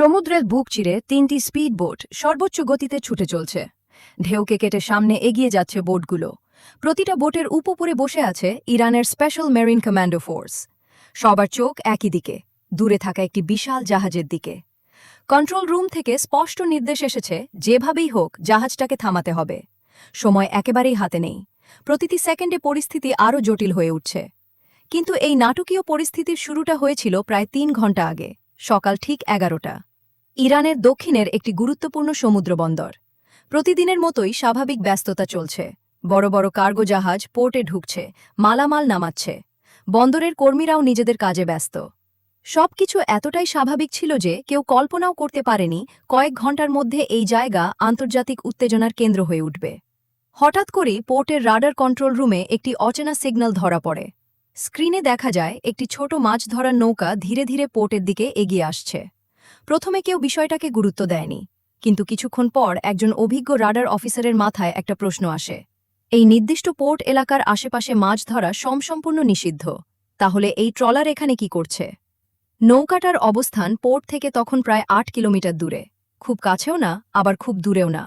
সমুদ্রের বুক চিরে তিনটি স্পিড বোট সর্বোচ্চ গতিতে ছুটে চলছে। ঢেউকে কেটে সামনে এগিয়ে যাচ্ছে বোটগুলো। প্রতিটা বোটের উপরে বসে আছে ইরানের স্পেশাল মেরিন কমান্ডো ফোর্স সবার চোখ একই দিকে, দূরে থাকা একটি বিশাল জাহাজের দিকে। কন্ট্রোল রুম থেকে স্পষ্ট নির্দেশ এসেছে, যেভাবেই হোক জাহাজটাকে থামাতে হবে। সময় একেবারেই হাতে নেই। প্রতিটি সেকেন্ডে পরিস্থিতি আরও জটিল হয়ে উঠছে। কিন্তু এই নাটকীয় পরিস্থিতির শুরুটা হয়েছিল প্রায় তিন ঘণ্টা আগে, সকাল ঠিক এগারোটা। ইরানের দক্ষিণের একটি গুরুত্বপূর্ণ সমুদ্র বন্দর। প্রতিদিনের মতোই স্বাভাবিক ব্যস্ততা চলছে। বড় বড় কার্গো জাহাজ পোর্টে ঢুকছে, মালামাল নামাচ্ছে। বন্দরের কর্মীরাও নিজেদের কাজে ব্যস্ত। সবকিছু এতটাই স্বাভাবিক ছিল যে কেউ কল্পনাও করতে পারেনি কয়েক ঘণ্টার মধ্যে এই জায়গা আন্তর্জাতিক উত্তেজনার কেন্দ্র হয়ে উঠবে। হঠাৎ করেই পোর্টের রাডার কন্ট্রোল রুমে একটি অচেনা সিগন্যাল ধরা পড়ে। স্ক্রিনে দেখা যায় একটি ছোট মাছ ধরার নৌকা ধীরে ধীরে পোর্টের দিকে এগিয়ে আসছে। প্রথমে কেউ বিষয়টাকে গুরুত্ব দেয়নি। কিন্তু কিছুক্ষণ পর একজন অভিজ্ঞ রাডার অফিসারের মাথায় একটা প্রশ্ন আসে। এই নির্দিষ্ট পোর্ট এলাকার আশেপাশে মাছ ধরা সমসম্পূর্ণ নিষিদ্ধ। তাহলে এই ট্রলার এখানে কি করছে? নৌকাটার অবস্থান পোর্ট থেকে তখন প্রায় আট কিলোমিটার দূরে। খুব কাছেও না, আবার খুব দূরেও না।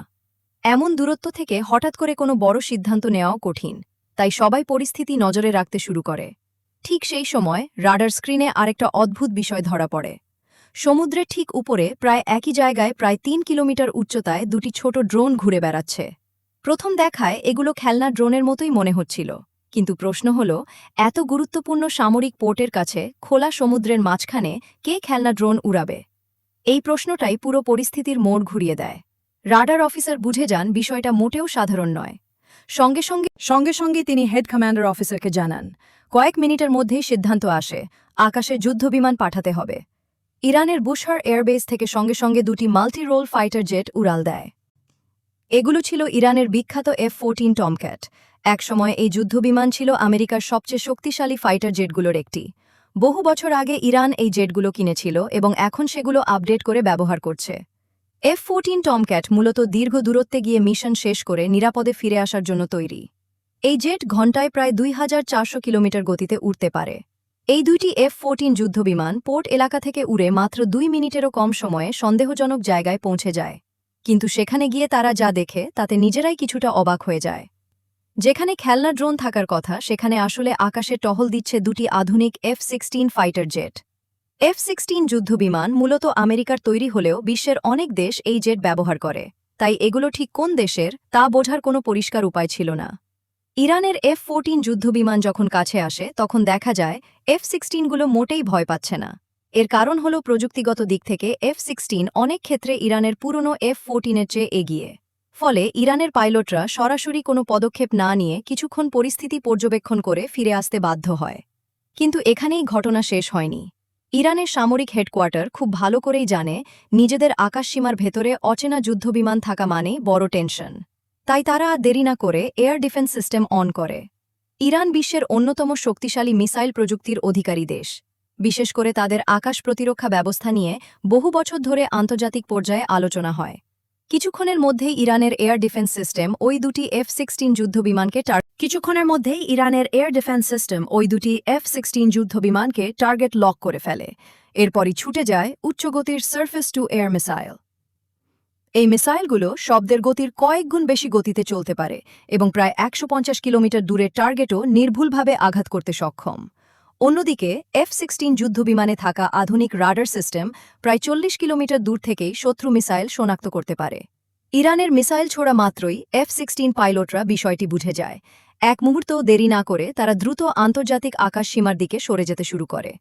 এমন দূরত্ব থেকে হঠাৎ করে কোনো বড় সিদ্ধান্ত নেওয়াও কঠিন, তাই সবাই পরিস্থিতি নজরে রাখতে শুরু করে। ঠিক সেই সময় রাডার স্ক্রিনে আরেকটা অদ্ভুত বিষয় ধরা পড়ে। সমুদ্রের ঠিক উপরে প্রায় একই জায়গায় প্রায় তিন কিলোমিটার উচ্চতায় দুটি ছোট ড্রোন ঘুরে বেড়াচ্ছে। প্রথম দেখায় এগুলো খেলনা ড্রোনের মতোই মনে হচ্ছিল। কিন্তু প্রশ্ন হল, এত গুরুত্বপূর্ণ সামরিক পোর্টের কাছে খোলা সমুদ্রের মাঝখানে কে খেলনা ড্রোন উড়াবে? এই প্রশ্নটাই পুরো পরিস্থিতির মোড় ঘুরিয়ে দেয়। রাডার অফিসার বুঝে যান বিষয়টা মোটেও সাধারণ নয়। সঙ্গে সঙ্গে সঙ্গে সঙ্গে তিনি হেড কমান্ডার অফিসারকে জানান, কয়েক মিনিটের মধ্যেই সিদ্ধান্ত আসে, আকাশে যুদ্ধবিমান পাঠাতে হবে। ইরানের বুশার এয়ারবেস থেকে সঙ্গে সঙ্গে দুটি মাল্টি রোল ফাইটার জেট উড়াল দেয়। এগুলো ছিল ইরানের বিখ্যাত এফ ফোরটিন টমক্যাট। একসময় এই যুদ্ধবিমান ছিল আমেরিকার সবচেয়ে শক্তিশালী ফাইটার জেটগুলোর একটি। বহু বছর আগে ইরান এই জেটগুলো কিনেছিল এবং এখন সেগুলো আপডেট করে ব্যবহার করছে। এফ ফোরটিন টমক্যাট মূলত দীর্ঘ দূরত্বে গিয়ে মিশন শেষ করে নিরাপদে ফিরে আসার জন্য তৈরি। এই জেট ঘণ্টায় প্রায় দুই হাজার চারশো কিলোমিটার গতিতে উড়তে পারে। এই দুইটি এফ ফোরটিন যুদ্ধবিমান পোর্ট এলাকা থেকে উড়ে মাত্র দুই মিনিটেরও কম সময়ে সন্দেহজনক জায়গায় পৌঁছে যায়। কিন্তু সেখানে গিয়ে তারা যা দেখে, তাতে নিজেরাই কিছুটা অবাক হয়ে যায়। যেখানে খেলনা ড্রোন থাকার কথা, সেখানে আসলে আকাশে টহল দিচ্ছে দুটি আধুনিক F sixteen fighter jet F sixteen যুদ্ধবিমান মূলত আমেরিকার তৈরি হলেও বিশ্বের অনেক দেশ এই জেট ব্যবহার করে। তাই এগুলো ঠিক কোন দেশের, তা বোঝার কোনো পরিষ্কার উপায় ছিল না। ইরানের এফ ফোরটিন যুদ্ধবিমান যখন কাছে আসে, তখন দেখা যায় এফ সিক্সটিনগুলো মোটেই ভয় পাচ্ছে না। এর কারণ হল প্রযুক্তিগত দিক থেকে এফ সিক্সটিন অনেক ক্ষেত্রে ইরানের পুরনো এফ ফোরটিনের চেয়ে এগিয়ে। ফলে ইরানের পাইলটরা সরাসরি কোনো পদক্ষেপ না নিয়ে কিছুক্ষণ পরিস্থিতি পর্যবেক্ষণ করে ফিরে আসতে বাধ্য হয়। কিন্তু এখানেই ঘটনা শেষ হয়নি। ইরানের সামরিক হেডকোয়ার্টার খুব ভালো করেই জানে, নিজেদের আকাশসীমার ভেতরে অচেনা যুদ্ধবিমান থাকা মানে বড় টেনশন। তাই তারা আর দেরি না করে এয়ার ডিফেন্স সিস্টেম অন করে। ইরান বিশ্বের অন্যতম শক্তিশালী মিসাইল প্রযুক্তির অধিকারী দেশ। বিশেষ করে তাদের আকাশ প্রতিরক্ষা ব্যবস্থা নিয়ে বহু বছর ধরে আন্তর্জাতিক পর্যায়ে আলোচনা হয়। কিছুক্ষণের মধ্যেই ইরানের এয়ার ডিফেন্স সিস্টেম ওই দুটি এফ সিক্সটিন যুদ্ধবিমানকে কিছুক্ষণের মধ্যেই ইরানের এয়ার ডিফেন্স সিস্টেম ওই দুটি এফ সিক্সটিন যুদ্ধবিমানকে টার্গেট লক করে ফেলে। এরপরই ছুটে যায় উচ্চগতির সার্ফেস টু এয়ার মিসাইল এই মিসাইলগুলো শব্দের গতির কয়েক গুণ বেশি গতিতে চলতে পারে এবং প্রায় একশো পঞ্চাশ কিলোমিটার দূরের টার্গেটও নির্ভুলভাবে আঘাত করতে সক্ষম। অন্যদিকে, এফ সিক্সটিন যুদ্ধবিমানে থাকা আধুনিক রাডার সিস্টেম প্রায় চল্লিশ কিলোমিটার দূর থেকেই শত্রু মিসাইল শনাক্ত করতে পারে। ইরানের মিসাইল ছোড়া মাত্রই এফ সিক্সটিন পাইলটরা বিষয়টি বুঝে যায়। এক মুহূর্তও দেরি না করে তারা দ্রুত আন্তর্জাতিক আকাশ সীমার দিকে সরে যেতে শুরু করে।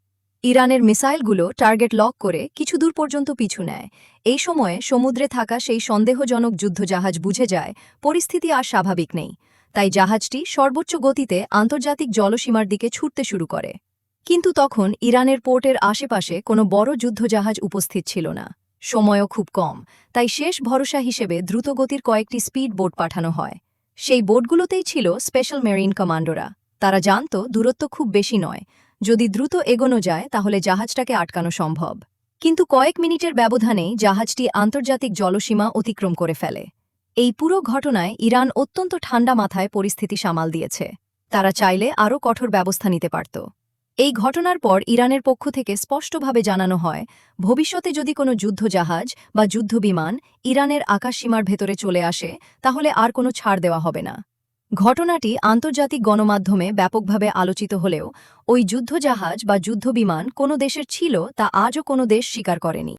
ইরানের মিসাইলগুলো টার্গেট লক করে কিছু দূর পর্যন্ত পিছু নেয়। এই সময়ে সমুদ্রে থাকা সেই সন্দেহজনক যুদ্ধজাহাজ বুঝে যায়, পরিস্থিতি আর স্বাভাবিক নেই। তাই জাহাজটি সর্বোচ্চ গতিতে আন্তর্জাতিক জলসীমার দিকে ছুটতে শুরু করে। কিন্তু তখন ইরানের পোর্টের আশেপাশে কোনো বড় যুদ্ধজাহাজ উপস্থিত ছিল না। সময়ও খুব কম, তাই শেষ ভরসা হিসেবে দ্রুতগতির কয়েকটি স্পিড বোট পাঠানো হয়। সেই বোটগুলোতেই ছিল স্পেশাল মেরিন কমান্ডোরা। তারা জানত দূরত্ব খুব বেশি নয় যদি দ্রুত এগোনো যায়, তাহলে জাহাজটাকে আটকানো সম্ভব। কিন্তু কয়েক মিনিটের ব্যবধানেই জাহাজটি আন্তর্জাতিক জলসীমা অতিক্রম করে ফেলে। এই পুরো ঘটনায় ইরান অত্যন্ত ঠান্ডা মাথায় পরিস্থিতি সামাল দিয়েছে। তারা চাইলে আরও কঠোর ব্যবস্থা নিতে পারত। এই ঘটনার পর ইরানের পক্ষ থেকে স্পষ্টভাবে জানানো হয়, ভবিষ্যতে যদি কোনো যুদ্ধজাহাজ বা যুদ্ধবিমান ইরানের আকাশসীমার ভেতরে চলে আসে, তাহলে আর কোনো ছাড় দেওয়া হবে না। ঘটনাটি আন্তর্জাতিক গণমাধ্যমে ব্যাপকভাবে আলোচিত হলেও, ওই যুদ্ধজাহাজ বা যুদ্ধবিমান কোনো দেশের ছিল তা আজও কোনো দেশ স্বীকার করেনি।